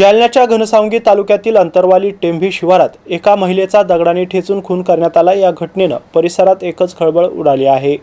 जालन्याच्या घनसावंगी तालुक्यातील अंतरवाली टेंभी शिवारात एका महिलेचा दगडाने ठेचून खून करण्यात आला. या घटनेनं परिसरात एकच खळबळ उडाली आहे.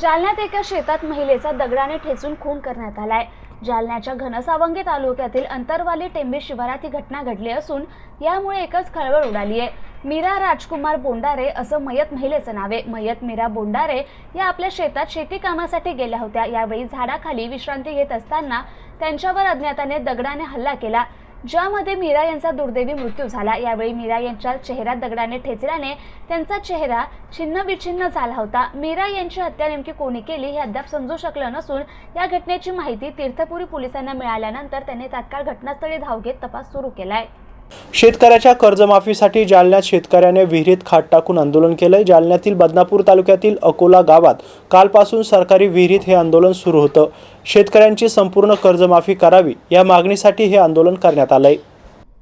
जालन्यात एका शेतात महिलेचा दगडाने ठेचून खून करण्यात आलाय. जालन्याच्या घनसावंगी तालुक्यातील अंतरवाली टेंबे शिवारात ही घटना घडली असून यामुळे एकच खळबळ उडाली आहे. मीरा राजकुमार बोंडारे असं मयत महिलेचं नाव आहे. मयत मीरा बोंडारे या आपल्या शेतात शेती कामासाठी गेल्या होत्या. यावेळी झाडाखाली विश्रांती घेत असताना त्यांच्यावर अज्ञाताने दगडाने हल्ला केला. ज्यामध्ये मीरा यांचा दुर्दैवी मृत्यू झाला. यावेळी मीरा यांच्या चेहऱ्यात दगडाने ठेचल्याने त्यांचा चेहरा छिन्नविछिन्न झाला होता. मीरा यांची हत्या नेमकी कोणी केली हे अद्याप समजू शकलं नसून या घटनेची माहिती तीर्थपुरी पोलिसांना मिळाल्यानंतर त्यांनी तात्काळ घटनास्थळी धाव घेत तपास सुरू केलाय. शेतकऱ्याच्या कर्जमाफीसाठी जालन्यात शेतकऱ्याने विहिरीत खाट टाकून आंदोलन केलंय. जालन्यातील बदनापूर तालुक्यातील अकोला गावात कालपासून सरकारी विहिरीत हे आंदोलन सुरू होतं. शेतकऱ्यांची संपूर्ण कर्जमाफी करावी या मागणीसाठी हे आंदोलन करण्यात आलंय.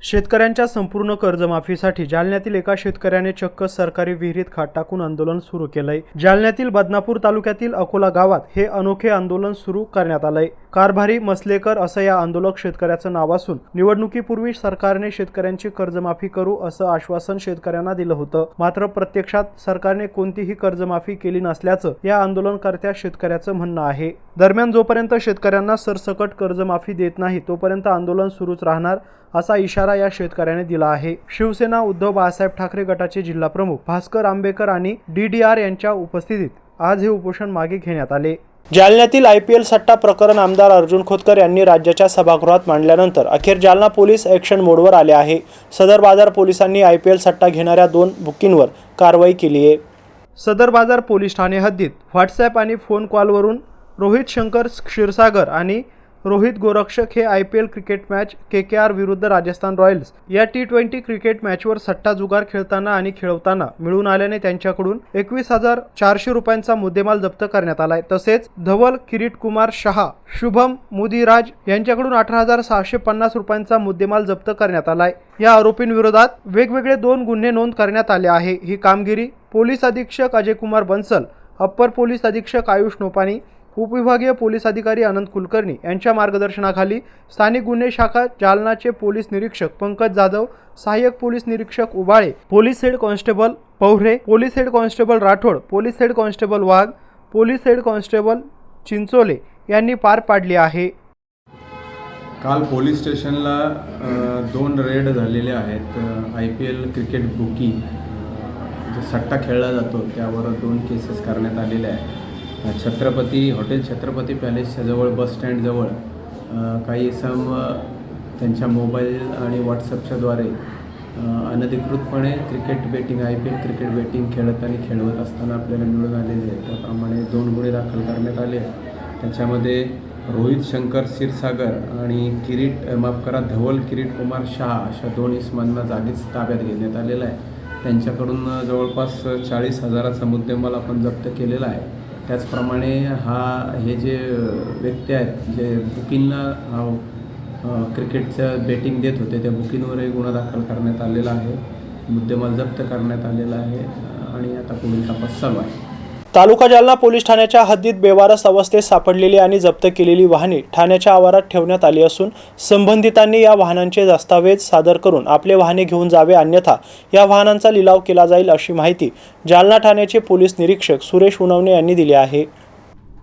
शेतकऱ्यांच्या संपूर्ण कर्जमाफीसाठी जालन्यातील एका शेतकऱ्याने चक्क सरकारी विहिरीत खाट टाकून आंदोलन सुरू केलंय. जालन्यातील बदनापूर तालुक्यातील अकोला गावात हे अनोखे आंदोलन सुरू करण्यात आलंय. कारभारी मसलेकर असं या आंदोलक शेतकऱ्याचं नाव असून निवडणुकीपूर्वी सरकारने शेतकऱ्यांची कर्जमाफी करू असं आश्वासन शेतकऱ्यांना दिलं होतं. मात्र प्रत्यक्षात सरकारने कोणतीही कर्जमाफी केली नसल्याचं या आंदोलनकर्त्या शेतकऱ्याचं म्हणणं आहे. दरम्यान जोपर्यंत शेतकऱ्यांना सरसकट कर्जमाफी देत नाही तोपर्यंत आंदोलन सुरूच राहणार असा इशारा या शेतकऱ्याने दिला आहे. शिवसेना उद्धव बाळासाहेब ठाकरे गटाचे जिल्हा प्रमुख भास्कर आंबेकर आणि डी डी आर यांच्या उपस्थितीत आज हे उपोषण मागे घेण्यात आले. जालन्यातील आय पी एल सट्टा प्रकरण आमदार अर्जुन खोतकर यांनी राज्याच्या सभागृहात मांडल्यानंतर अखेर जालना पोलीस ॲक्शन मोडवर आले आहे. सदर बाजार पोलिसांनी आय पी एल सट्टा घेणाऱ्या दोन बुकींवर कारवाई केली आहे. सदर बाजार पोलीस ठाणे हद्दीत व्हॉट्सॲप आणि फोन कॉलवरून रोहित शंकर क्षीरसागर आणि रोहित गोरक्षक हे I P L cricket match K K R विरुद्ध राजस्थान रॉयल्स या टी ट्वेंटी क्रिकेट मॅचवर सट्टा जुगार खेळताना आणि खेळवताना मिळून आल्याने त्यांच्याकडून एकवीस हजार चारशे रुपयांचा मुद्देमाल जप्त करण्यात आलाय. तसेच धवल किरीट कुमार शहा शुभम मुदीराज यांच्याकडून अठरा हजार सहाशे पन्नास रुपयांचा मुद्देमाल जप्त करण्यात आलाय. या आरोपींविरोधात वेगवेगळे दोन गुन्हे नोंद करण्यात आले आहे. ही कामगिरी पोलीस अधीक्षक अजय कुमार बन्सल अप्पर पोलीस अधीक्षक आयुष नोपानी उपविभागीय पोलीस अधिकारी अनंत कुलकर्णी यांच्या मार्गदर्शनाखाली स्थानिक गुन्हे शाखा जालनाचे पोलीस निरीक्षक पंकज जाधव सहाय्यक पोलीस निरीक्षक Ubale police head constable Pauhare police head constable Rathod police head constable Wagh police head constable Chinchole यांनी पार पाडली आहे. काल पोलीस स्टेशनला दोन रेड झालेले आहेत. I P L cricket booking जो सट्टा खेळला जातो त्यावर दोन केसेस करण्यात आलेल्या आहेत. छत्रपती हॉटेल छत्रपती पॅलेसच्या जवळ बस स्टँडजवळ काही सम त्यांच्या मोबाईल आणि व्हॉट्सअपच्याद्वारे अनधिकृतपणे cricket betting I P L cricket betting खेळत आणि खेळवत असताना आपल्याला मिळून आलेले आहे त्याप्रमाणे दोन गुन्हे दाखल करण्यात आले त्याच्यामध्ये रोहित शंकर क्षीरसागर आणि किरीट माफ करा धवल किरीट कुमार शहा अशा दोन इसमांना जागीच ताब्यात घेण्यात आलेला आहे. त्यांच्याकडून जवळपास चाळीस हजाराचा मुद्देमाल आपण जप्त केलेला आहे. त्याचप्रमाणे हा हे जे व्यक्ती आहेत जे बुकिंगला क्रिकेटचं बेटिंग देत होते त्या बुकिंगवरही गुन्हा दाखल करण्यात आलेला आहे. मुद्देमाल जप्त करण्यात आलेला आहे. आणि आता पुढील तपास चालू आहे. तालुका जालना पोलीस ठाण्याच्या हद्दीत बेवारस अवस्थेत सापडलेली आणि जप्त केलेली वाहने ठाण्याच्या आवारात ठेवण्यात आली असून संबंधितांनी या वाहनांचे दस्तावेज सादर करून आपले वाहने घेऊन जावे अन्यथा या वाहनांचा लिलाव केला जाईल अशी माहिती जालना ठाण्याचे पोलीस निरीक्षक सुरेश उनवणे यांनी दिली आहे.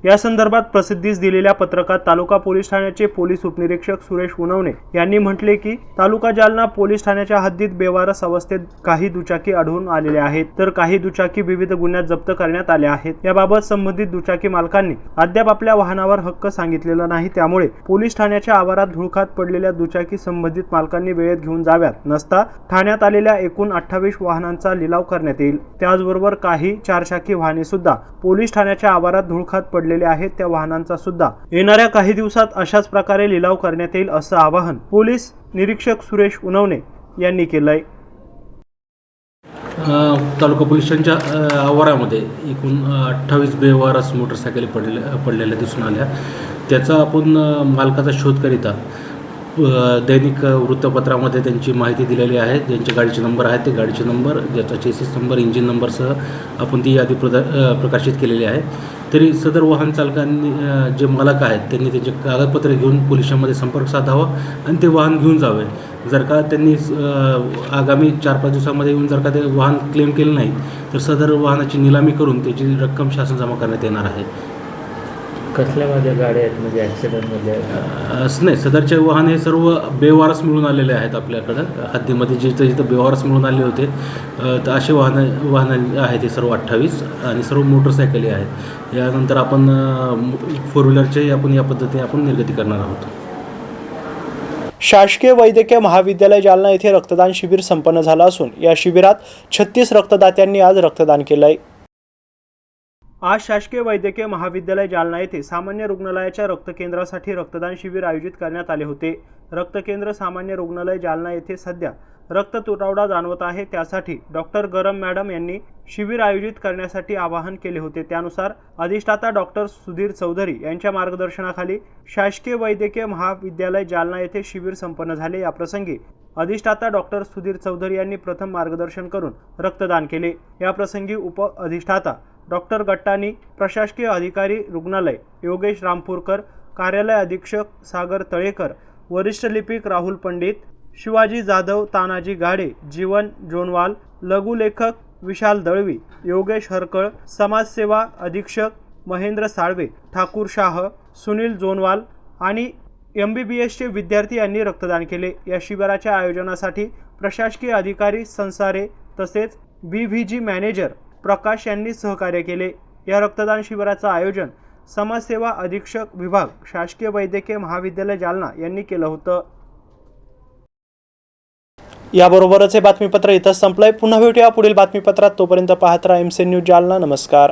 या संदर्भात प्रसिद्धीस दिलेल्या पत्रकात तालुका पोलीस ठाण्याचे पोलीस उपनिरीक्षक सुरेश उनवणे यांनी म्हटले की तालुका जालना पोलीस ठाण्याच्या हद्दीत बेवारस अवस्थेत काही दुचाकी आढळून आलेल्या आहेत. तर काही दुचाकी विविध गुन्ह्यात जप्त करण्यात आल्या आहेत. याबाबत संबंधित दुचाकी मालकांनी अद्याप आपल्या वाहनावर हक्क सांगितलेला नाही. त्यामुळे पोलीस ठाण्याच्या आवारात धुळखात पडलेल्या दुचाकी संबंधित मालकांनी वेळेत घेऊन जाव्यात. नसता ठाण्यात आलेल्या एकूण अठ्ठावीस वाहनांचा लिलाव करण्यात येईल. त्याचबरोबर काही चारचाकी वाहने सुद्धा पोलीस ठाण्याच्या आवारात धुळखात पडले पडलेले आहेत त्या वाहनांचा सुद्धा. येणाऱ्या काही दिवसात अशाच प्रकारे लिलाव करण्यात येईल असं आवाहन पोलीस निरीक्षक सुरेश उनवणे यांनी केलंय. आहे तालुका पोलीस स्टेशनच्या आवारामध्ये एकूण अठ्ठावीस बेवारस मोटरसायकली पडलेल्या पडलेल्या दिसून आल्या. त्याचा आपण मालकाचा शोध करिता दैनिक वृत्तपत्रामध्ये त्यांची माहिती दिलेली आहे. ज्यांचे गाडीचे नंबर आहेत ते गाडीचे नंबर ज्याचा चेसिस नंबर इंजिन नंबरसह आपण ती यादी प्रदा प्रकाशित केलेली आहे. तरी सदर वाहन चालकांनी जे मालक आहेत त्यांनी त्यांचे कागदपत्रे घेऊन पोलिसांमध्ये संपर्क साधावा आणि ते वाहन घेऊन जावे. जर का त्यांनी आगामी चार पाच दिवसामध्ये येऊन जर का ते वाहन क्लेम केले नाही तर सदर वाहनाची निलामी करून त्याची रक्कम शासन जमा करण्यात येणार आहे. कसल्या माझ्या गाड्या आहेत? म्हणजे ॲक्सिडेंटमध्ये असं नाही सदरचे वाहन हे सर्व बेवारस मिळून आलेले आहेत आपल्याकडं. हद्दीमध्ये जिथं जिथं बेवारस मिळून आले होते तर असे वाहनं वाहनं आहेत हे सर्व अठ्ठावीस आणि सर्व मोटरसायकली आहेत. यानंतर आपण फोर व्हीलरचे आपण या पद्धतीने आपण निर्गती करणार आहोत. शासकीय वैद्यकीय महाविद्यालय जालना येथे रक्तदान शिबिर संपन्न झालं असून या शिबिरात छत्तीस रक्तदात्यांनी आज रक्तदान केलंय. आज शासकीय वैद्यकीय महाविद्यालय जालना येथे सामान्य रुग्णालयाच्या रक्तकेंद्रासाठी रक्तदान शिबिर आयोजित करण्यात आले होते. रक्तकेंद्र सामान्य रुग्णालय जालना येथे सध्या रक्त तुटवडा जाणवत आहे. त्यासाठी डॉक्टर गरम मॅडम यांनी शिबिर आयोजित करण्यासाठी आवाहन केले होते. त्यानुसार अधिष्ठाता डॉक्टर सुधीर चौधरी यांच्या मार्गदर्शनाखाली शासकीय वैद्यकीय महाविद्यालय जालना येथे शिबिर संपन्न झाले. या प्रसंगी अधिष्ठाता डॉक्टर सुधीर चौधरी यांनी प्रथम मार्गदर्शन करून रक्तदान केले. या प्रसंगी उप अधिष्ठाता डॉक्टर गट्टानी प्रशासकीय अधिकारी रुग्णालय योगेश रामपूरकर कार्यालय अधीक्षक सागर तळेकर वरिष्ठ लिपिक राहुल पंडित शिवाजी जाधव तानाजी गाडे जीवन जोनवाल लघुलेखक विशाल दळवी योगेश हरकळ समाजसेवा अधीक्षक महेंद्र साळवे ठाकूर शाह सुनील जोनवाल आणि एम बी बी एसचे विद्यार्थी यांनी रक्तदान केले. या शिबिराच्या आयोजनासाठी प्रशासकीय अधिकारी संसारे तसेच बी व्ही जी मॅनेजर प्रकाश यांनी सहकार्य केले. या रक्तदान शिबिराचं आयोजन समाजसेवा अधीक्षक विभाग शासकीय वैद्यकीय महाविद्यालय जालना यांनी केलं होतं. याबरोबरच हे बातमीपत्र इथं संपलंय. पुन्हा भेटूया पुढील बातमीपत्रात. तोपर्यंत पाहत राहा एम सी न्यूज जालना. नमस्कार.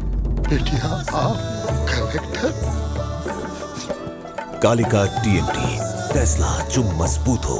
बेटिया आप कलेक्टर कालिका टीएमटी फैसला जो मजबूत हो।